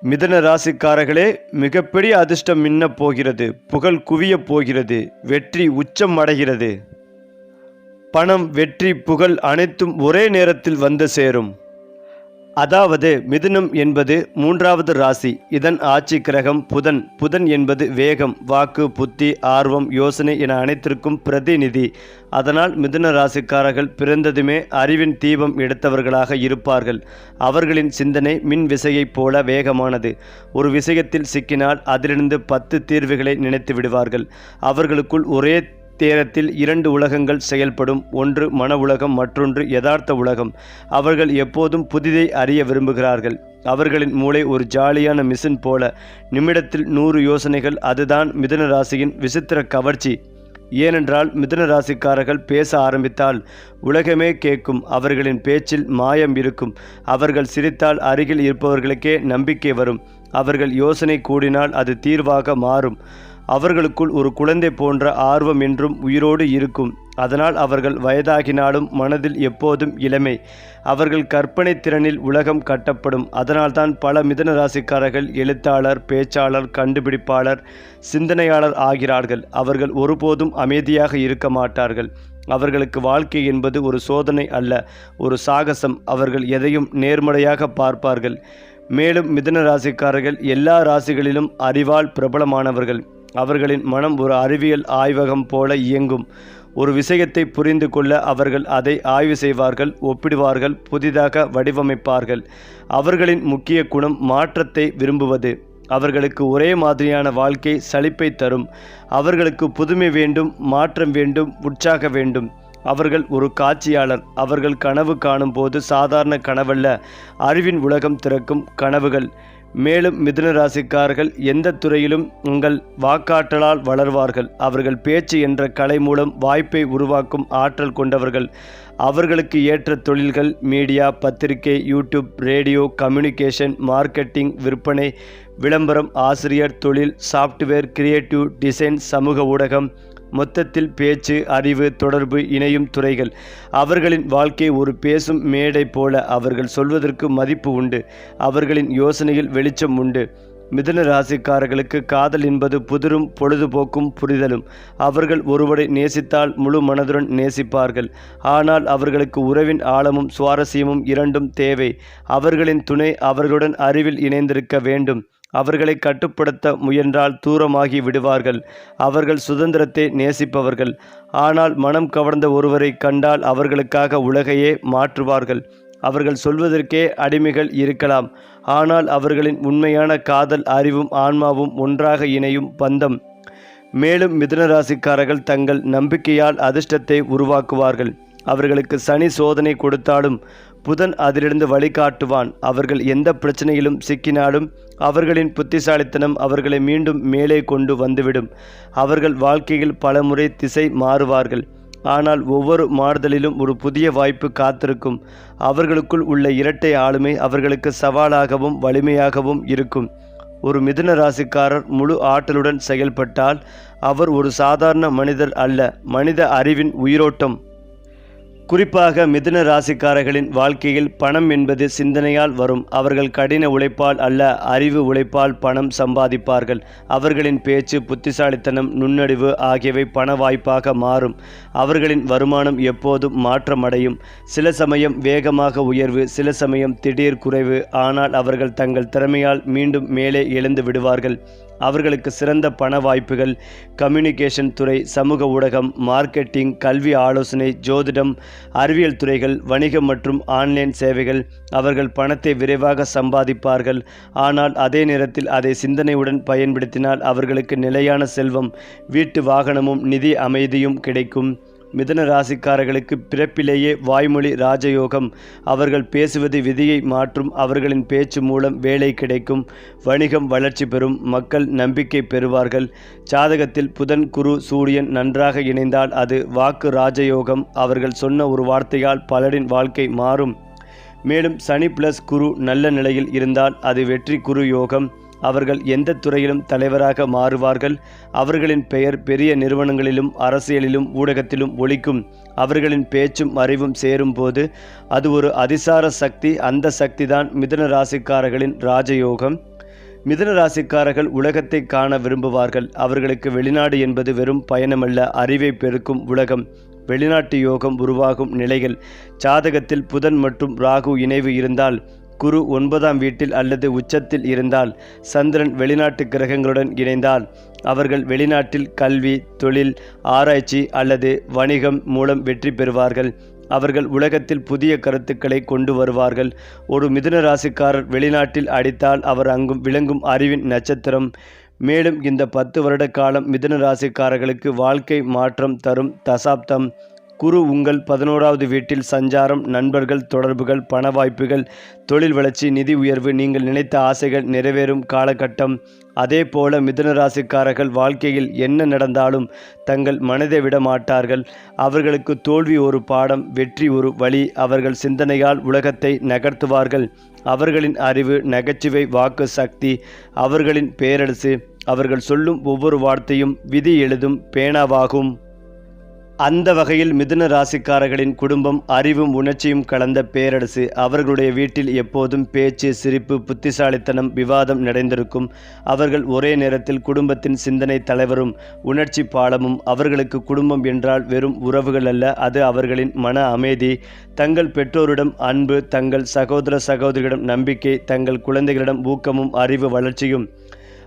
மிதன ராசிக்காரர்களே மிகப்பெரிய அதிர்ஷ்டம் மின்னப் போகிறது. புகழ் குவியப் போகிறது. வெற்றி உச்சம் அடைகிறது. பணம் வெற்றி புகழ் அனைத்தும் ஒரே நேரத்தில் வந்து சேரும். அதாவது மிதுனம் என்பது மூன்றாவது ராசி. இதன் ஆட்சி கிரகம் புதன். புதன் என்பது வேகம் வாக்கு புத்தி ஆர்வம் யோசனை என அனைத்திற்கும் பிரதிநிதி. அதனால் மிதுன ராசிக்காரர்கள் பிறந்ததுமே அறிவின் தீபம் எடுத்தவர்களாக இருப்பார்கள். அவர்களின் சிந்தனை மின் விசையைப் போல வேகமானது. ஒரு விஷயத்தில் சிக்கினால் அதிலிருந்து பத்து தீர்வுகளை நினைத்து விடுவார்கள். அவர்களுக்குள் ஒரே தேரத்தில் இரண்டு உலகங்கள் செயல்படும் ஒன்று மன உலகம் மற்றொன்று யதார்த்த உலகம். அவர்கள் எப்போதும் புதிதை அறிய விரும்புகிறார்கள். அவர்களின் மூளை ஒரு ஜாலியான மிஷின் போல. நிமிடத்தில் நூறு யோசனைகள் அதுதான் மிதுன ராசியின் விசித்திர கவர்ச்சி. ஏனென்றால் மிதுன ராசிக்காரர்கள் பேச ஆரம்பித்தால் உலகமே கேட்கும் அவர்களின் பேச்சில் மாயம் இருக்கும். அவர்கள் சிரித்தால் அருகில் இருப்பவர்களுக்கே நம்பிக்கை வரும். அவர்கள் யோசனை கூடினால் அது தீர்வாக மாறும். அவர்களுக்குள் ஒரு குழந்தை போன்ற ஆர்வம் என்றும் உயிரோடு இருக்கும். அதனால் அவர்கள் வயதாகினாலும் மனதில் எப்போதும் இளமை. அவர்கள் கற்பனை திறனில் உலகம் கட்டப்படும். அதனால்தான் பல மிதன ராசிக்காரர்கள் எழுத்தாளர் பேச்சாளர் கண்டுபிடிப்பாளர் சிந்தனையாளர் ஆகிறார்கள். அவர்கள் ஒருபோதும் அமைதியாக இருக்க மாட்டார்கள். அவர்களுக்கு வாழ்க்கை என்பது ஒரு சோதனை அல்ல ஒரு சாகசம். அவர்கள் எதையும் நேர்மறையாக பார்ப்பார்கள். மேலும் மிதன ராசிக்காரர்கள் எல்லா ராசிகளிலும் அறிவால் பிரபலமானவர்கள். அவர்களின் மனம் ஒரு அறிவியல் ஆய்வகம் போல இயங்கும். ஒரு விஷயத்தை புரிந்து கொள்ள அவர்கள் அதை ஆய்வு செய்வார்கள் ஒப்பிடுவார்கள் புதிதாக வடிவமைப்பார்கள். அவர்களின் முக்கிய குணம் மாற்றத்தை விரும்புவது. அவர்களுக்கு ஒரே மாதிரியான வாழ்க்கை சலிப்பை தரும். அவர்களுக்கு புதுமை வேண்டும் மாற்றம் வேண்டும் உற்சாக வேண்டும். அவர்கள் ஒரு காட்சியாளர். அவர்கள் கனவு காணும் போது சாதாரண கனவல்ல. அறிவின் உலகம் திறக்கும் கனவுகள். மேலும் மிதுன ராசிக்காரர்கள் எந்த துறையிலும் உங்கள் வாக்காற்றலால் வளர்வார்கள். அவர்கள் பேச்சு என்ற கலை மூலம் வாய்ப்பை உருவாக்கும் ஆற்றல் கொண்டவர்கள். அவர்களுக்கு ஏற்ற தொழில்கள் மீடியா பத்திரிகை யூடியூப் ரேடியோ கம்யூனிகேஷன் மார்க்கெட்டிங் விற்பனை விளம்பரம் ஆசிரியர் தொழில் சாஃப்ட்வேர் கிரியேட்டிவ் டிசைன் சமூக ஊடகம் மொத்தத்தில் பேச்சு அறிவு தொடர்பு இணையும் துறைகள். அவர்களின் வாழ்க்கை ஒரு பேசும் மேடை போல அவர்கள் சொல்வதற்கு மதிப்பு உண்டு. அவர்களின் யோசனையில் வெளிச்சம் உண்டு. மிதுன ராசிக்காரர்களுக்கு காதல் என்பது புதிரும் பொழுதுபோக்கும் புரிதலும். அவர்கள் ஒருவரை நேசித்தால் முழு மனதுடன் நேசிப்பார்கள். ஆனால் அவர்களுக்கு உறவின் ஆழமும் சுவாரஸ்யமும் இரண்டும் தேவை. அவர்களின் துணை அவர்களுடன் அறிவில் இணைந்திருக்க வேண்டும். அவர்களை கட்டுப்படுத்த முயன்றால் தூரமாகி விடுவார்கள். அவர்கள் சுதந்திரத்தை நேசிப்பவர்கள். ஆனால் மனம் கவர்ந்த ஒருவரை கண்டால் அவர்களுக்காக உலகையே மாற்றுவார்கள். அவர்கள் சொல்வதற்கே அடிமைகள் இருக்கலாம். ஆனால் அவர்களின் உண்மையான காதல் அறிவும் ஆன்மாவும் ஒன்றாக இணையும் பந்தம். மேலும் மிதுனராசிக்காரர்கள் தங்கள் நம்பிக்கையால் அதிர்ஷ்டத்தை உருவாக்குவார்கள். அவர்களுக்கு சனி சோதனை கொடுத்தாலும் புதன் அதிலிருந்து வழிகாட்டுவான். அவர்கள் எந்த பிரச்சனையிலும் சிக்கினாலும் அவர்களின் புத்திசாலித்தனம் அவர்களை மீண்டும் மேலே கொண்டு வந்துவிடும். அவர்கள் வாழ்க்கையில் பலமுறை திசை மாறுவார்கள். ஆனால் ஒவ்வொரு மாறுதலிலும் ஒரு புதிய வாய்ப்பு காத்திருக்கும். அவர்களுக்குள் உள்ள இரட்டை ஆளுமை அவர்களுக்கு சவாலாகவும் வலிமையாகவும் இருக்கும். ஒரு மிதுன ராசிக்காரர் முழு ஆற்றலுடன் செயல்பட்டால் அவர் ஒரு சாதாரண மனிதர் அல்ல. மனித அறிவின் உயிரோட்டம். குறிப்பாக மிதுன ராசிக்காரர்களின் வாழ்க்கையில் பணம் என்பது சிந்தனையால் வரும். அவர்கள் கடின உழைப்பால் அல்ல அறிவு உழைப்பால் பணம் சம்பாதிப்பார்கள். அவர்களின் பேச்சு புத்திசாலித்தனம் நுண்ணறிவு ஆகியவை பண வாய்ப்பாக மாறும். அவர்களின் வருமானம் எப்போதும் மாற்றமடையும். சில சமயம் வேகமாக உயர்வு சில சமயம் திடீர் குறைவு. ஆனால் அவர்கள் தங்கள் திறமையால் மீண்டும் மேலே எழுந்து விடுவார்கள். அவர்களுக்கு சிறந்த பண வாய்ப்புகள் கம்யூனிகேஷன் துறை சமூக ஊடகம் மார்க்கெட்டிங் கல்வி ஆலோசனை ஜோதிடம் அறிவியல் துறைகள் வணிகம் மற்றும் ஆன்லைன் சேவைகள் அவர்கள் பணத்தை விரைவாக சம்பாதிப்பார்கள். ஆனால் அதே நேரத்தில் அதை சிந்தனையுடன் பயன்படுத்தினால் அவர்களுக்கு நிலையான செல்வம் வீட்டு வாகனமும் நிதி அமைதியும் கிடைக்கும். மிதன ராசிக்காரர்களுக்கு பிறப்பிலேயே வாய்மொழி ராஜயோகம். அவர்கள் பேசுவது விதியை மாற்றும் அவர்களின் பேச்சு மூலம் வேலை கிடைக்கும். வணிகம் வளர்ச்சி பெறும். மக்கள் நம்பிக்கை பெறுவார்கள். ஜாதகத்தில் புதன் குரு சூரியன் நன்றாக இணைந்தால் அது வாக்கு ராஜயோகம். அவர்கள் சொன்ன ஒரு வார்த்தையால் பலரின் வாழ்க்கை மாறும். மேலும் சனி பிளஸ் குரு நல்ல நிலையில் இருந்தால் அது வெற்றி குரு யோகம். அவர்கள் எந்த துறையிலும் தலைவராக மாறுவார்கள். அவர்களின் பெயர் பெரிய நிறுவனங்களிலும் அரசியலிலும் ஊடகத்திலும் ஒழிக்கும் அவர்களின் பேச்சும் அறிவும் சேரும்போது அது ஒரு அதிசார சக்தி அந்த சக்திதான் மிதுன ராசிக்காரர்களின் ராஜயோகம். மிதுன ராசிக்காரர்கள் உலகத்தை காண விரும்புவார்கள். அவர்களுக்கு வெளிநாடு என்பது வெறும் பயணமல்ல அறிவை பெருக்கும் உலகம். வெளிநாட்டு யோகம் உருவாகும் நிலைகள். ஜாதகத்தில் புதன் மற்றும் ராகு இணைவு இருந்தால் குரு ஒன்பதாம் வீட்டில் அல்லது உச்சத்தில் இருந்தால் சந்திரன் வெளிநாட்டு கிரகங்களுடன் இணைந்தால் அவர்கள் வெளிநாட்டில் கல்வி தொழில் ஆராய்ச்சி அல்லது வணிகம் மூலம் வெற்றி பெறுவார்கள். அவர்கள் உலகத்தில் புதிய கருத்துக்களை கொண்டு வருவார்கள். ஒரு மிதுன ராசிக்காரர் வெளிநாட்டில் அடித்தால் அவர் அங்கும் விளங்கும் அறிவின் நட்சத்திரம். மேலும் இந்த பத்து வருட காலம் மிதுன ராசிக்காரர்களுக்கு வாழ்க்கை மாற்றம் தரும் தசாப்தம். குரு உங்கள் பதினோராவது வீட்டில் சஞ்சாரம் நண்பர்கள் தொடர்புகள் பண வாய்ப்புகள் தொழில் வளர்ச்சி நிதி உயர்வு நீங்கள் நினைத்த ஆசைகள் நிறைவேறும் காலகட்டம். அதே போல மிதுனராசிக்காரர்கள் வாழ்க்கையில் என்ன நடந்தாலும் தங்கள் மனதை விட மாட்டார்கள். அவர்களுக்கு தோல்வி ஒரு பாடம் வெற்றி ஒரு வழி. அவர்கள் சிந்தனையால் உலகத்தை நகர்த்துவார்கள். அவர்களின் அறிவு நகைச்சுவை வாக்கு சக்தி அவர்களின் பேரரசு. அவர்கள் சொல்லும் ஒவ்வொரு வார்த்தையும் விதி எழுதும் பேனாவாகும். அந்த வகையில் மிதுன ராசிக்காரர்களின் குடும்பம் அறிவும் உணர்ச்சியும் கலந்த பேரரசு. அவர்களுடைய வீட்டில் எப்போதும் பேச்சு சிரிப்பு புத்திசாலித்தனம் விவாதம் நிறைந்திருக்கும். அவர்கள் ஒரே நேரத்தில் குடும்பத்தின் சிந்தனை தலைவரும் உணர்ச்சி பாலமும். அவர்களுக்கு குடும்பம் என்றால் வெறும் உறவுகள் அல்ல அது அவர்களின் மன அமைதி. தங்கள் பெற்றோரிடம் அன்பு தங்கள் சகோதர சகோதரிகளிடம் நம்பிக்கை தங்கள் குழந்தைகளிடம் ஊக்கமும் அறிவு வளர்ச்சியும்.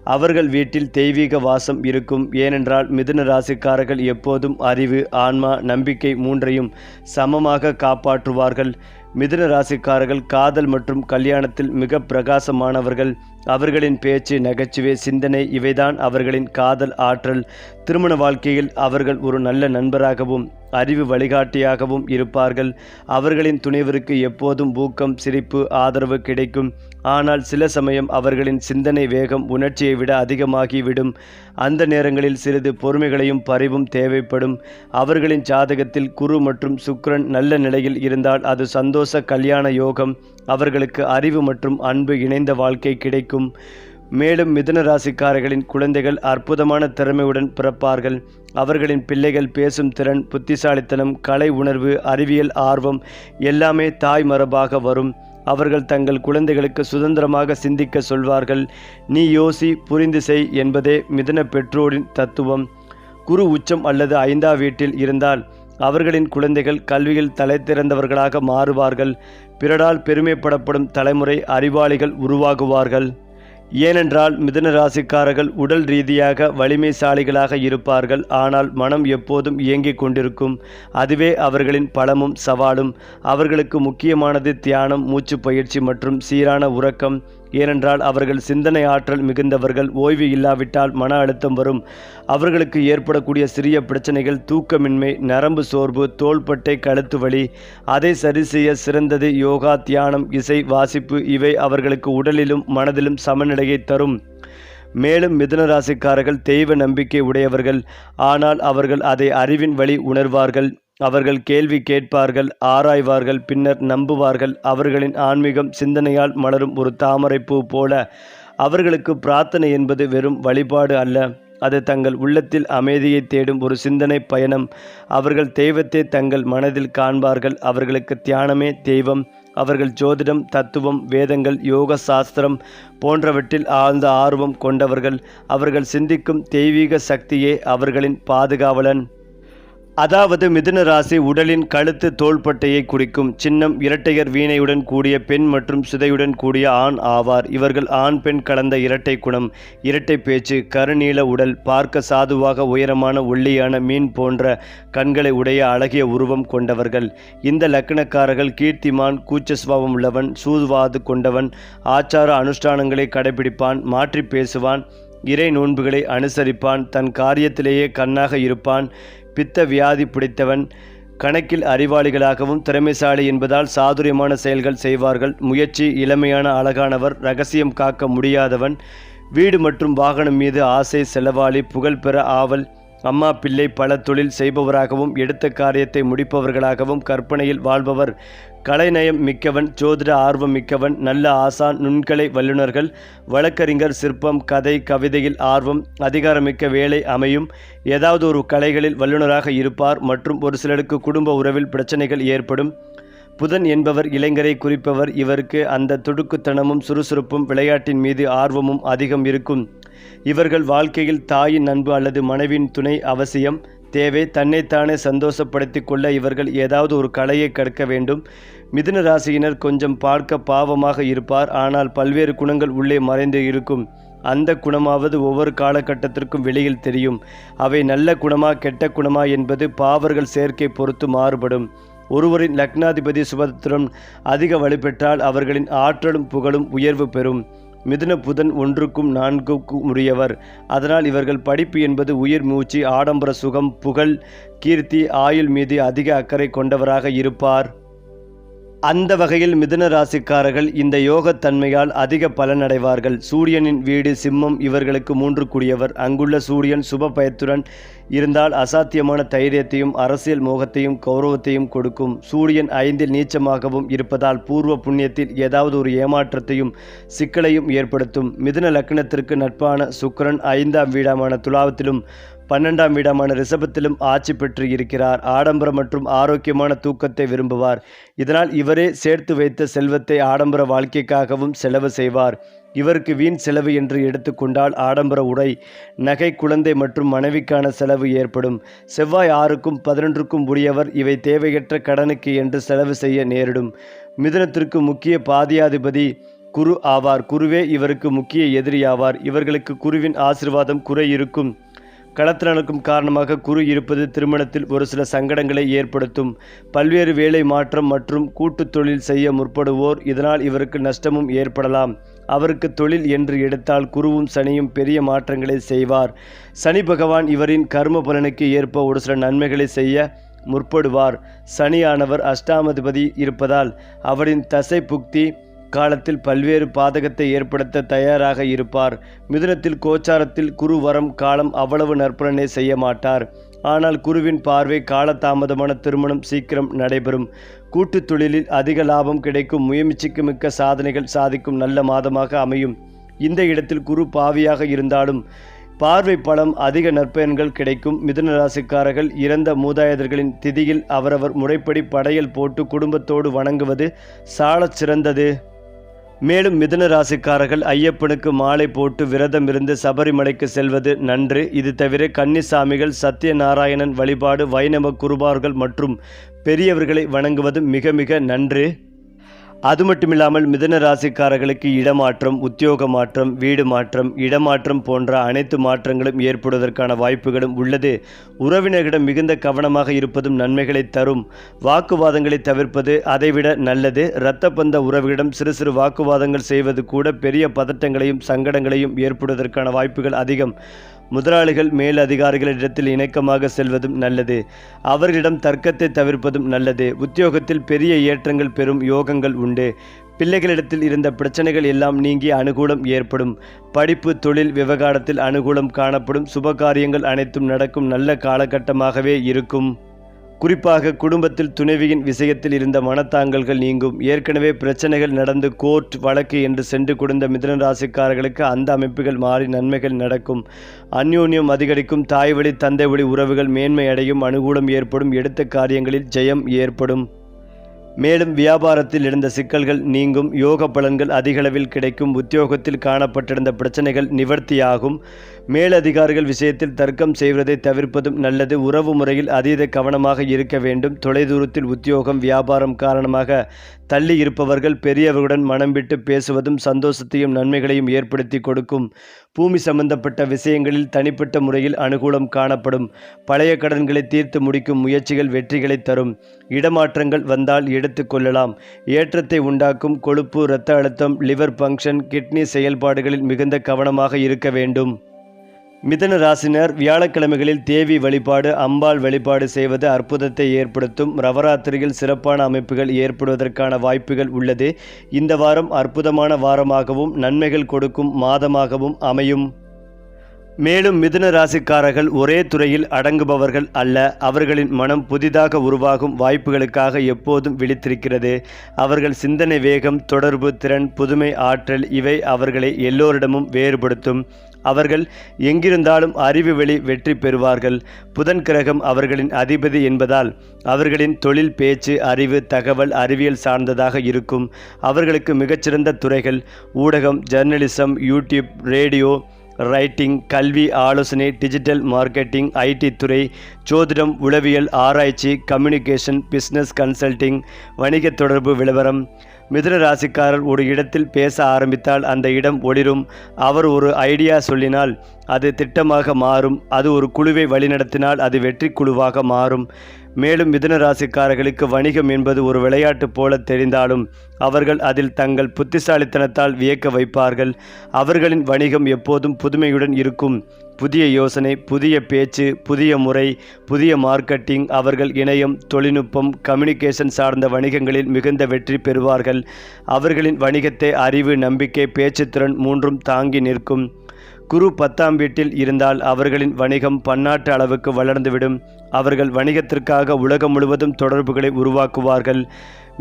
அவர்கள் வீட்டில் தெய்வீக வாசம் இருக்கும். ஏனென்றால் மிதுன ராசிக்காரர்கள் எப்போதும் அறிவு ஆன்மா நம்பிக்கை மூன்றையும் சமமாக காப்பாற்றுவார்கள். மிதுன ராசிக்காரர்கள் காதல் மற்றும் கல்யாணத்தில் மிக பிரகாசமானவர்கள். அவர்களின் பேச்சு நகைச்சுவை சிந்தனை இவைதான் அவர்களின் காதல் ஆற்றல். திருமண வாழ்க்கையில் அவர்கள் ஒரு நல்ல நண்பராகவும் அறிவு வழிகாட்டியாகவும் இருப்பார்கள். அவர்களின் துணைவருக்கு எப்போதும் ஊக்கம் சிரிப்பு ஆதரவு கிடைக்கும். ஆனால் சில சமயம் அவர்களின் சிந்தனை வேகம் உணர்ச்சியை விட அதிகமாகிவிடும். அந்த நேரங்களில் சிறிது பொறுமைகளையும் பரிவும் தேவைப்படும். அவர்களின் ஜாதகத்தில் குரு மற்றும் சுக்ரன் நல்ல நிலையில் இருந்தால் அது சந்தோஷ கல்யாண யோகம். அவர்களுக்கு அறிவு மற்றும் அன்பு இணைந்த வாழ்க்கை கிடைக்கும். மேலும் மிதுன ராசிக்காரர்களின் குழந்தைகள் அற்புதமான திறமையுடன் பிறப்பார்கள். அவர்களின் பிள்ளைகள் பேசும் திறன் புத்திசாலித்தனம் கலை உணர்வு அறிவியல் ஆர்வம் எல்லாமே தாய் மரபாக வரும். அவர்கள் தங்கள் குழந்தைகளுக்கு சுதந்திரமாக சிந்திக்க சொல்வார்கள். நீ யோசி புரிந்து செய் என்பதே மிதுன பெற்றோரின் தத்துவம். குரு உச்சம் அல்லது ஐந்தா வீட்டில் இருந்தால் அவர்களின் குழந்தைகள் கல்வியில் தலை திறந்தவர்களாக மாறுவார்கள். பிறரால் பெருமைப்படப்படும் தலைமுறை அறிவாளிகள் உருவாகுவார்கள். ஏனென்றால் மிதுன ராசிக்காரர்கள் உடல் ரீதியாக வலிமைசாலிகளாக இருப்பார்கள். ஆனால் மனம் எப்போதும் இயங்கிக் கொண்டிருக்கும். அதுவே அவர்களின் பலமும் சவாலும். அவர்களுக்கு முக்கியமானது தியானம் மூச்சு பயிற்சி மற்றும் சீரான உறக்கம். ஏனென்றால் அவர்கள் சிந்தனை ஆற்றல் மிகுந்தவர்கள் ஓய்வு இல்லாவிட்டால் மன அழுத்தம் வரும். அவர்களுக்கு ஏற்படக்கூடிய சிறிய பிரச்சனைகள் தூக்கமின்மை நரம்பு சோர்வு தோள்பட்டை கழுத்து வலி அதை சரி செய்ய சிறந்தது யோகா தியானம் இசை வாசிப்பு இவை அவர்களுக்கு உடலிலும் மனதிலும் சமநிலையை தரும். மேலும் மிதுனராசிக்காரர்கள் தெய்வ நம்பிக்கை உடையவர்கள் ஆனால் அவர்கள் அதை அறிவின் வழி உணர்வார்கள். அவர்கள் கேள்வி கேட்பார்கள் ஆராய்வார்கள் பின்னர் நம்புவார்கள். அவர்களின் ஆன்மீகம் சிந்தனையால் மலரும் ஒரு தாமரைப்பூ போல. அவர்களுக்கு பிரார்த்தனை என்பது வெறும் வழிபாடு அல்ல. அது தங்கள் உள்ளத்தில் அமைதியை தேடும் ஒரு சிந்தனை பயணம். அவர்கள் தெய்வத்தை தங்கள் மனதில் காண்பார்கள். அவர்களுக்கு தியானமே தெய்வம். அவர்கள் ஜோதிடம் தத்துவம் வேதங்கள் யோக சாஸ்திரம் போன்றவற்றில் ஆழ்ந்த ஆர்வம் கொண்டவர்கள். அவர்கள் சிந்திக்கும் தெய்வீக சக்தியே அவர்களின் பாதுகாவலன். அதாவது மிதுன ராசி உடலின் கழுத்து தோள்பட்டையை குறிக்கும் சின்னம் இரட்டையர் வீணையுடன் கூடிய பெண் மற்றும் சிதையுடன் கூடிய ஆண் ஆவார். இவர்கள் ஆண் பெண் கலந்த இரட்டை குணம் இரட்டை பேச்சு கருநீல உடல் பார்க்க சாதுவாக உயரமான ஒல்லியான மீன் போன்ற கண்களை உடைய அழகிய உருவம் கொண்டவர்கள். இந்த லக்கணக்காரர்கள் கீர்த்திமான் கூச்சஸ்வாவம் உள்ளவன் சூதுவாது கொண்டவன் ஆச்சார அனுஷ்டானங்களை கடைபிடிப்பான் மாற்றி பேசுவான் இறை நோன்புகளை அனுசரிப்பான் தன் காரியத்திலேயே கண்ணாக இருப்பான் பித்த வியாதி பிடித்தவன் கணக்கில் அறிவாளிகளாகவும் திறமைசாலி என்பதால் சாதுரியமான செயல்கள் செய்வார்கள். முயற்சி இளமையான அழகானவர் ரகசியம் காக்க முடியாதவன் வீடு மற்றும் வாகனம் மீது ஆசை செலவாளி புகழ்பெற ஆவல் அம்மா பிள்ளை பல தொழில் செய்பவராகவும் எடுத்த காரியத்தை முடிப்பவர்களாகவும் கற்பனையில் வாழ்பவர் கலைநயம் மிக்கவன் ஜோதிட ஆர்வம் மிக்கவன் நல்ல ஆசான் நுண்கலை வல்லுநர்கள் வழக்கறிஞர் சிற்பம் கதை கவிதையில் ஆர்வம் அதிகாரமிக்க வேலை அமையும். ஏதாவது ஒரு கலைகளில் வல்லுநராக இருப்பார் மற்றும் ஒரு சிலருக்கு குடும்ப உறவில் பிரச்சனைகள் ஏற்படும். புதன் என்பவர் இளைஞரை குறிப்பவர். இவருக்கு அந்த துடுக்குத்தனமும் சுறுசுறுப்பும் விளையாட்டின் மீது ஆர்வமும் அதிகம் இருக்கும். இவர்கள் வாழ்க்கையில் தாயின் அன்பு அல்லது மனைவியின் துணை அவசியம். தேவை. தன்னைத்தானே சந்தோஷப்படுத்திக் கொள்ள இவர்கள் ஏதாவது ஒரு கலையை கற்க வேண்டும். மிதுன ராசியினர் கொஞ்சம் பார்க்க பாவமாக இருப்பார். ஆனால் பல்வேறு குணங்கள் உள்ளே மறைந்து இருக்கும். அந்த குணமாவது ஒவ்வொரு காலகட்டத்திற்கும் வெளியில் தெரியும். அவை நல்ல குணமா கெட்ட குணமா என்பது பாவர்கள் சேர்க்கை பொறுத்து மாறுபடும். ஒருவரின் லக்னாதிபதி சுபத்திரம் அதிக வலுப்பெற்றால் அவர்களின் ஆற்றலும் புகழும் உயர்வு பெறும். மிதுன புதன் ஒன்றுக்கும் நான்குக்கும் உரியவர். அதனால் இவர்கள் படிப்பு என்பது உயிர் மூச்சு ஆடம்பர சுகம் புகழ் கீர்த்தி ஆயுள் மீது அதிக அக்கறை கொண்டவராக இருப்பார். அந்த வகையில் மிதுன ராசிக்காரர்கள் இந்த யோகத்தன்மையால் அதிக பலனடைவார்கள். சூரியனின் வீடு சிம்மம் இவர்களுக்கு மூன்று கூடியவர். அங்குள்ள சூரியன் சுப பயத்துடன் இருந்தால் அசாத்தியமான தைரியத்தையும் அரசியல் மோகத்தையும் கௌரவத்தையும் கொடுக்கும். சூரியன் ஐந்தில் நீச்சமாகவும் இருப்பதால் பூர்வ புண்ணியத்தில் ஏதாவது ஒரு ஏமாற்றத்தையும் சிக்கலையும் ஏற்படுத்தும். மிதுன லக்னத்திற்கு நட்பான சுக்கரன் ஐந்தாம் வீடாமான துலாவத்திலும் பன்னெண்டாம் வீடமான ரிஷபத்திலும் ஆட்சி பெற்று இருக்கிறார். ஆடம்பரம் மற்றும் ஆரோக்கியமான தூக்கத்தை விரும்புவார். இதனால் இவரே சேர்த்து வைத்த செல்வத்தை ஆடம்பர வாழ்க்கைக்காகவும் செலவு செய்வார். இவருக்கு வீண் செலவு என்று எடுத்துக்கொண்டால் ஆடம்பர உடை நகை குழந்தை மற்றும் மனைவிக்கான செலவு ஏற்படும். செவ்வாய் ஆறுக்கும் பதினொன்றுக்கும் உரியவர் இவை தேவையற்ற கடனுக்கு என்று செலவு செய்ய நேரிடும். மிதுனத்திற்கு முக்கிய பாதியாதிபதி குரு ஆவார். குருவே இவருக்கு முக்கிய எதிரியாவார். இவர்களுக்கு குருவின் ஆசிர்வாதம் குறை இருக்கும் களத்திறனுக்கும் காரணமாக குரு இருப்பது திருமணத்தில் ஒரு சில சங்கடங்களை ஏற்படுத்தும். பல்வேறு வேலை மாற்றம் மற்றும் கூட்டு தொழில் செய்ய முற்படுவோர் இதனால் இவருக்கு நஷ்டமும் ஏற்படலாம். அவருக்கு தொழில் என்று எடுத்தால் குருவும் சனியும் பெரிய மாற்றங்களை செய்வார். சனி பகவான் இவரின் கர்ம பலனுக்கு ஏற்ப ஒரு சில நன்மைகளை செய்ய முற்படுவார். சனியானவர் அஷ்டாமதிபதி இருப்பதால் அவரின் தசை புக்தி காலத்தில் பல்வேறு பாதகத்தை ஏற்படுத்த தயாராக இருப்பார். மிதுனத்தில் கோச்சாரத்தில் குரு வரம் காலம் அவ்வளவு நற்பலனை செய்ய மாட்டார். ஆனால் குருவின் பார்வை காலதாமதமான திருமணம் சீக்கிரம் நடைபெறும். கூட்டுத் தொழிலில் அதிக லாபம் கிடைக்கும் முயற்சிக்கு மிக்க சாதனைகள் சாதிக்கும் நல்ல மாதமாக அமையும். இந்த இடத்தில் குரு பாவியாக இருந்தாலும் பார்வை பலம் அதிக நற்பயன்கள் கிடைக்கும். மிதுன ராசிக்காரர்கள் இறந்த மூதாயதர்களின் திதியில் அவரவர் முறைப்படி படையல் போட்டு குடும்பத்தோடு வணங்குவது சாலச் சிறந்தது. மேலும் மிதுன ராசிக்காரர்கள் ஐயப்பனுக்கு மாலை போட்டு விரதம் இருந்து சபரிமலைக்கு செல்வது நன்று. இது தவிர கன்னிசாமிகள் சத்யநாராயணன் வழிபாடு வைணவ குருபார்கள் மற்றும் பெரியவர்களை வணங்குவது மிக மிக நன்று. அது மட்டுமில்லாமல் மிதுன ராசிக்காரர்களுக்கு இடமாற்றம் உத்தியோக மாற்றம் வீடு மாற்றம் இடமாற்றம் போன்ற அனைத்து மாற்றங்களும் ஏற்படுவதற்கான வாய்ப்புகளும் உள்ளது. உறவினர்களிடம் மிகுந்த கவனமாக இருப்பதும் நன்மைகளை தரும். வாக்குவாதங்களை தவிர்ப்பது அதைவிட நல்லது. இரத்த பந்த உறவுகளிடம் சிறு சிறு வாக்குவாதங்கள் செய்வது கூட பெரிய பதட்டங்களையும் சங்கடங்களையும் ஏற்படுவதற்கான வாய்ப்புகள் அதிகம். முதலாளிகள் மேலதிகாரிகளிடத்தில் இணக்கமாக செல்வதும் நல்லது. அவர்களிடம் தர்க்கத்தை தவிர்ப்பதும் நல்லது. உத்தியோகத்தில் பெரிய ஏற்றங்கள் பெறும் யோகங்கள் உண்டு. பிள்ளைகளிடத்தில் இருந்த பிரச்சனைகள் எல்லாம் நீங்கி அனுகூலம் ஏற்படும். படிப்பு தொழில் விவகாரத்தில் அனுகூலம் காணப்படும். சுபகாரியங்கள் அனைத்தும் நடக்கும். நல்ல காலகட்டமாகவே இருக்கும். குறிப்பாக குடும்பத்தில் துணைவியின் விஷயத்தில் இருந்த மனத்தாங்கல்கள் நீங்கும். ஏற்கனவே பிரச்சனைகள் நடந்து கோர்ட் வழக்கு என்று சென்று கொடுத்த மிதன ராசிக்காரர்களுக்கு அந்த அமைப்புகள் மாறி நன்மைகள் நடக்கும். அந்யோன்யம் அதிகரிக்கும். தாய் வழி தந்தை வழி உறவுகள் மேன்மை அடையும். அனுகூலம் ஏற்படும். எடுத்த காரியங்களில் ஜெயம் ஏற்படும். மேலும் வியாபாரத்தில் இருந்த சிக்கல்கள் நீங்கும். யோக பலன்கள் அதிகளவில் கிடைக்கும். உத்தியோகத்தில் காணப்பட்டிருந்த பிரச்சனைகள் நிவர்த்தியாகும். மேலதிகாரிகள் விஷயத்தில் தர்க்கம் செய்வதை தவிர்ப்பதும் நல்லது. உறவு முறையில் அதீத கவனமாக இருக்க வேண்டும். தொலைதூரத்தில் உத்தியோகம் வியாபாரம் காரணமாக தள்ளி இருப்பவர்கள் பெரியவர்களுடன் மனம் விட்டு பேசுவதும் சந்தோஷத்தையும் நன்மைகளையும் ஏற்படுத்தி கொடுக்கும். பூமி சம்பந்தப்பட்ட விஷயங்களில் தனிப்பட்ட முறையில் அனுகூலம் காணப்படும். பழைய கடன்களை தீர்த்து முடிக்கும் முயற்சிகள் வெற்றிகளை தரும். இடமாற்றங்கள் வந்தால் எடுத்துக்கொள்ளலாம் ஏற்றத்தை உண்டாக்கும் கொழுப்பு இரத்த அழுத்தம் லிவர் ஃபங்க்ஷன் கிட்னி செயல்பாடுகளில் மிகுந்த கவனமாக இருக்க வேண்டும். மிதன ராசினர் வியாழக்கிழமைகளில் தேவி வழிபாடு அம்பாள் வழிபாடு செய்வது அற்புதத்தை ஏற்படுத்தும். நவராத்திரியில் சிறப்பான அமைப்புகள் ஏற்படுவதற்கான வாய்ப்புகள் உள்ளது. இந்த வாரம் அற்புதமான வாரமாகவும் நன்மைகள் கொடுக்கும் மாதமாகவும் அமையும். மேலும் மிதுன ராசிக்காரர்கள் ஒரே துறையில் அடங்குபவர்கள் அல்ல. அவர்களின் மனம் புதிதாக உருவாகும் வாய்ப்புகளுக்காக எப்போதும் விழித்திருக்கிறது. அவர்கள் சிந்தனை வேகம் தொடர்பு திறன் புதுமை ஆற்றல் இவை அவர்களை எல்லோரிடமும் வேறுபடுத்தும். அவர்கள் எங்கிருந்தாலும் அறிவு வெளி வெற்றி பெறுவார்கள். புதன் கிரகம் அவர்களின் அதிபதி என்பதால் அவர்களின் தொழில் பேச்சு அறிவு தகவல் அறிவியல் சார்ந்ததாக இருக்கும். அவர்களுக்கு மிகச்சிறந்த துறைகள் ஊடகம் ஜர்னலிசம் யூடியூப் ரேடியோ ரைட்டிங் கல்வி ஆலோசனை டிஜிட்டல் மார்க்கெட்டிங் ஐடி துறை ஜோதிடம் உளவியல் ஆராய்ச்சி கம்யூனிகேஷன் பிஸ்னஸ் கன்சல்டிங் வணிக தொடர்பு விளம்பரம். மிதுன ராசிக்காரர் ஒரு இடத்தில் பேச ஆரம்பித்தால் அந்த இடம் ஒளிரும். அவர் ஒரு ஐடியா சொல்லினால் அது திட்டமாக மாறும். அது ஒரு குழுவை வழிநடத்தினால் அது வெற்றி குழுவாக மாறும். மேலும் மிதுன ராசிக்காரர்களுக்கு வணிகம் என்பது ஒரு விளையாட்டு போல தெரிந்தாலும் அவர்கள் அதில் தங்கள் புத்திசாலித்தனத்தால் வியக்க வைப்பார்கள். அவர்களின் வணிகம் எப்போதும் புதுமையுடன் இருக்கும். புதிய யோசனை புதிய பேச்சு புதிய முறை புதிய மார்க்கெட்டிங் அவர்கள் இணையம் தொழில்நுட்பம் கம்யூனிகேஷன் சார்ந்த வணிகங்களில் மிகுந்த வெற்றி பெறுவார்கள். அவர்களின் வணிகத்தை அறிவு நம்பிக்கை பேச்சுத்திறன் மூன்றும் தாங்கி நிற்கும். குரு பத்தாம் வீட்டில் இருந்தால் அவர்களின் வணிகம் பன்னாட்டு அளவுக்கு வளர்ந்துவிடும். அவர்கள் வணிகத்திற்காக உலகம் முழுவதும் தொடர்புகளை உருவாக்குவார்கள்.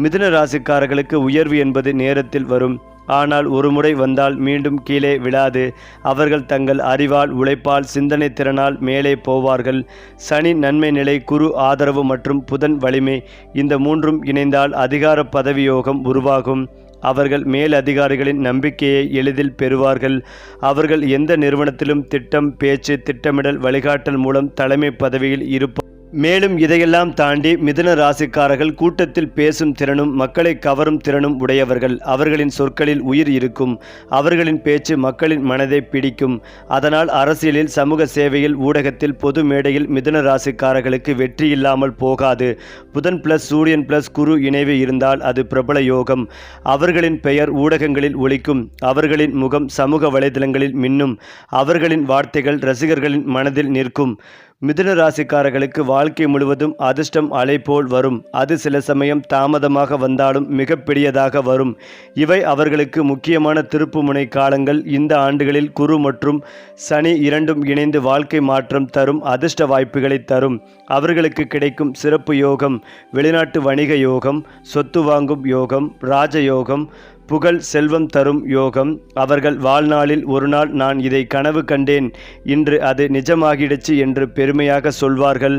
மிதுன ராசிக்காரர்களுக்கு உயர்வு என்பது நேரத்தில் வரும். ஆனால் ஒரு முறை வந்தால் மீண்டும் கீழே விழாது. அவர்கள் தங்கள் அறிவால் உழைப்பால் சிந்தனை திறனால் மேலே போவார்கள். சனி நன்மை நிலை குரு ஆதரவு மற்றும் புதன் வலிமை இந்த மூன்றும் இணைந்தால் அதிகார பதவியோகம் உருவாகும். அவர்கள் மேல் அதிகாரிகளின் நம்பிக்கையை எளிதில் பெறுவார்கள். அவர்கள் எந்த நிறுவனத்திலும் திட்டம் பேச்சு திட்டமிடல் வழிகாட்டல் மூலம் தலைமை பதவியில் இருப்பார் மேலும் இதையெல்லாம் தாண்டி மிதுன ராசிக்காரர்கள் கூட்டத்தில் பேசும் திறனும் மக்களை கவரும் திறனும் உடையவர்கள். அவர்களின் சொற்களில் உயிர் இருக்கும் அவர்களின் பேச்சு மக்களின் மனதை பிடிக்கும். அதனால் அரசியலில் சமூக சேவையில் ஊடகத்தில் பொது மேடையில் மிதுன ராசிக்காரர்களுக்கு வெற்றி இல்லாமல் போகாது. புதன் பிளஸ் சூரியன் பிளஸ் குரு இணைவு இருந்தால் அது பிரபல யோகம். அவர்களின் பெயர் ஊடகங்களில் ஒழிக்கும் அவர்களின் முகம் சமூக வலைதளங்களில் மின்னும் அவர்களின் வார்த்தைகள் ரசிகர்களின் மனதில் நிற்கும். மிதுன ராசிக்காரர்களுக்கு வாழ்க்கை முழுவதும் அதிர்ஷ்டம் அலை போல் வரும். அது சில சமயம் தாமதமாக வந்தாலும் மிகப்பெரியதாக வரும். இவை அவர்களுக்கு முக்கியமான திருப்புமுனை காலங்கள். இந்த ஆண்டுகளில் குரு மற்றும் சனி இரண்டும் இணைந்து வாழ்க்கை மாற்றம் தரும் அதிர்ஷ்ட வாய்ப்புகளை தரும். அவர்களுக்கு கிடைக்கும் சிறப்பு யோகம் வெளிநாட்டு வணிக யோகம் சொத்து வாங்கும் யோகம் ராஜயோகம் புகழ் செல்வம் தரும் யோகம். அவர்கள் வாழ்நாளில் ஒரு நாள் நான் இதை கனவு கண்டேன். இன்று அது நிஜமாகிடுச்சு என்று பெருமையாக சொல்வார்கள்.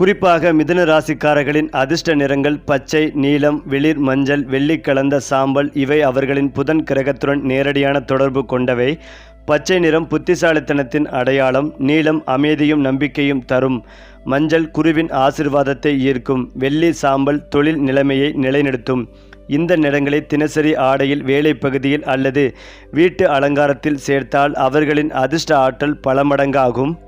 குறிப்பாக மிதுன ராசிக்காரர்களின் அதிர்ஷ்ட நிறங்கள் பச்சை நீலம் வெளிர் மஞ்சள் வெள்ளி கலந்த சாம்பல் இவை அவர்களின் புதன் கிரகத்துடன் நேரடியான தொடர்பு கொண்டவை. பச்சை நிறம் புத்திசாலித்தனத்தின் அடையாளம் நீளம் அமைதியும் நம்பிக்கையும் தரும். மஞ்சள் குருவின் ஆசிர்வாதத்தை ஈர்க்கும். வெள்ளி சாம்பல் தொழில் நிலைமையை நிலைநிறுத்தும். இந்த நிறங்களை தினசரி ஆடையில் வேலை பகுதியில் அல்லது வீட்டு அலங்காரத்தில் சேர்த்தால் அவர்களின் அதிர்ஷ்ட ஆற்றல் பல மடங்காகும்.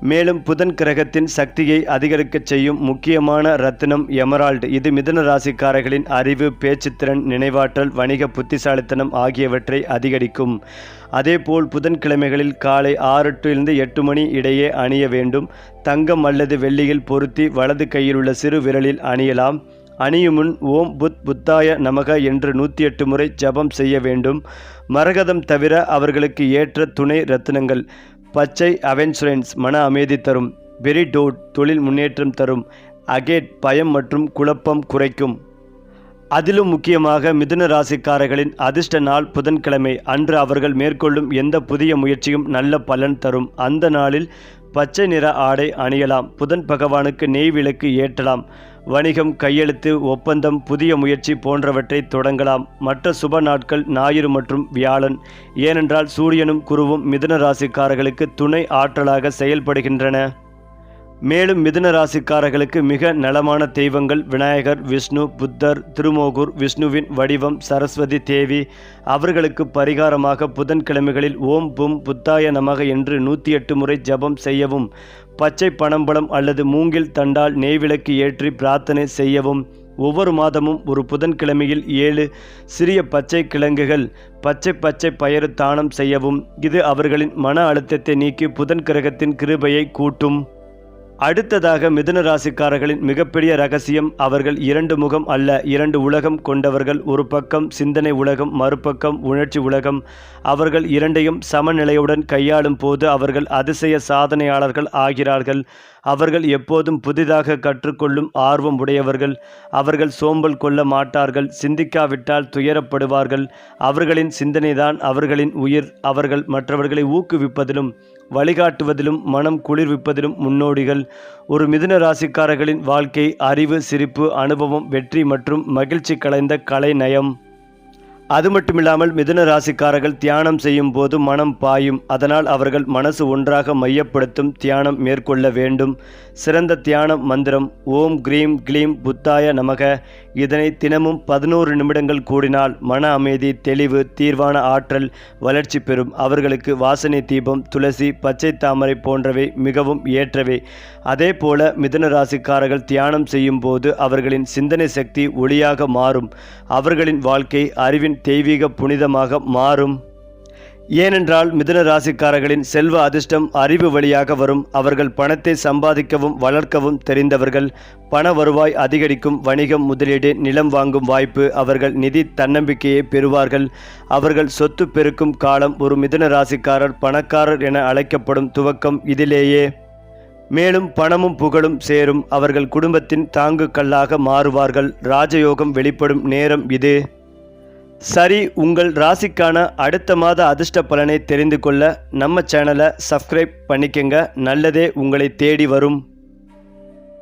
மேலும் புதன் கிரகத்தின் சக்தியை அதிகரிக்கச் செய்யும் முக்கியமான ரத்தினம் எமரால்டு. இது மிதுன ராசிக்காரர்களின் அறிவு பேச்சுத்திறன் நினைவாற்றல் வணிக புத்திசாலித்தனம் ஆகியவற்றை அதிகரிக்கும். அதேபோல் புதன்கிழமைகளில் காலை ஆறு டு எட்டு மணி இடையே அணிய வேண்டும். தங்கம் அல்லது வெள்ளியில் பொருத்தி வலது கையில் உள்ள சிறு விரலில் அணியலாம். அணியுமுன் ஓம் புத் புத்தாய நமக என்று நூற்றி எட்டு முறை ஜபம் செய்ய வேண்டும். மரகதம் தவிர அவர்களுக்கு ஏற்ற துணை ரத்தினங்கள் பச்சை அவென்சுரன்ஸ் மன அமைதி தரும் பெரிடோட் தொழில் முன்னேற்றம் தரும் அகேட் பயம் மற்றும் குழப்பம் குறைக்கும். அதிலும் முக்கியமாக மிதுன ராசிக்காரர்களின் அதிர்ஷ்ட நாள் புதன்கிழமை அன்று அவர்கள் மேற்கொள்ளும் எந்த புதிய முயற்சியும் நல்ல பலன் தரும். அந்த நாளில் பச்சை நிற ஆடை அணியலாம் புதன் பகவானுக்கு நெய் விளக்கு ஏற்றலாம் வணிகம் கையெழுத்து ஒப்பந்தம் புதிய முயற்சி போன்றவற்றை தொடங்கலாம். மற்ற சுப நாட்கள் ஞாயிறு மற்றும் வியாழன். ஏனென்றால் சூரியனும் குருவும் மிதுன ராசிக்காரர்களுக்கு துணை ஆற்றலாக செயல்படுகின்றன. மேலும் மிதுன ராசிக்காரர்களுக்கு மிக நலமான தெய்வங்கள் விநாயகர் விஷ்ணு புத்தர் திருமோகூர் விஷ்ணுவின் வடிவம் சரஸ்வதி தேவி. அவர்களுக்கு பரிகாரமாக புதன்கிழமைகளில் ஓம் பும் புத்தாய நமக என்று நூற்றி எட்டு முறை ஜபம் செய்யவும். பச்சை பனம்பழம் அல்லது மூங்கில் தண்டால் நெய்விளக்கு ஏற்றி பிரார்த்தனை செய்யவும் ஒவ்வொரு மாதமும் ஒரு புதன்கிழமையில் ஏழு சிறிய பச்சை கிழங்குகள் பச்சை பச்சை பயறு தானம் செய்யவும் இது அவர்களின் மன அழுத்தத்தை நீக்கி புதன் கிரகத்தின் கிருபையை கூட்டும். அடுத்ததாக மிதுன ராசிக்காரர்களின் மிகப்பெரிய ரகசியம் அவர்கள் இரண்டு முகம் அல்ல இரண்டு உலகம் கொண்டவர்கள். ஒரு பக்கம் சிந்தனை உலகம் மறுபக்கம் உணர்ச்சி உலகம். அவர்கள் இரண்டையும் சமநிலையுடன் கையாளும் போது அவர்கள் அதிசய சாதனையாளர்கள் ஆகிறார்கள். அவர்கள் எப்போதும் புதிதாக கற்றுக்கொள்ளும் ஆர்வம் உடையவர்கள். அவர்கள் சோம்பல் கொள்ள மாட்டார்கள் சிந்திக்காவிட்டால் துயரப்படுவார்கள். அவர்களின் சிந்தனைதான் அவர்களின் உயிர். அவர்கள் மற்றவர்களை ஊக்குவிப்பதிலும் வழிகாட்டுவதிலும் மனம் குளிர்விப்பதிலும் முன்னோடிகள். ஒரு மிதுன ராசிக்காரர்களின் வாழ்க்கை அறிவு சிரிப்பு அனுபவம் வெற்றி மற்றும் மகிழ்ச்சி கலைந்த கலை நயம். அது மட்டுமில்லாமல் மிதுன ராசிக்காரர்கள் தியானம் செய்யும் போது மனம் பாயும். அதனால் அவர்கள் மனசு ஒன்றாக மையப்படுத்தும் தியானம் மேற்கொள்ள வேண்டும். சிறந்த தியான மந்திரம் ஓம் கிரீம் க்ளீம் புத்தாய நமக. இதனை தினமும் பதினோரு நிமிடங்கள் கூடினால் மன அமைதி தெளிவு தீர்வான ஆற்றல் வளர்ச்சி பெறும். அவர்களுக்கு வாசனை தீபம் துளசி பச்சை தாமரை போன்றவை மிகவும் ஏற்றவை. அதே போல மிதுன ராசிக்காரர்கள் தியானம் செய்யும் போது அவர்களின் சிந்தனை சக்தி ஒளியாக மாறும். அவர்களின் வாழ்க்கை அறிவின் தெய்வீக புனிதமாக மாறும். ஏனென்றால் மிதுன ராசிக்காரர்களின் செல்வ அதிர்ஷ்டம் அறிவு வழியாக வரும். அவர்கள் பணத்தை சம்பாதிக்கவும் வளர்க்கவும் தெரிந்தவர்கள். பண வருவாய் அதிகரிக்கும் வணிகம் முதலீடு நிலம் வாங்கும் வாய்ப்பு அவர்கள் நிதி தன்னம்பிக்கையை பெறுவார்கள். அவர்கள் சொத்து பெருக்கும் காலம் ஒரு மிதுன ராசிக்காரர் பணக்காரர் என அழைக்கப்படும் துவக்கம் இதிலேயே. மேலும் பணமும் புகழும் சேரும். அவர்கள் குடும்பத்தின் தாங்கு கல்லாக மாறுவார்கள். ராஜயோகம் வெளிப்படும் நேரம் இது. சரி உங்கள் ராசிக்கான அடுத்த மாத அதிர்ஷ்ட பலனை தெரிந்து கொள்ள நம்ம சேனலை சப்ஸ்கிரைப் பண்ணிக்கங்க. நல்லதே உங்களை தேடி வரும்.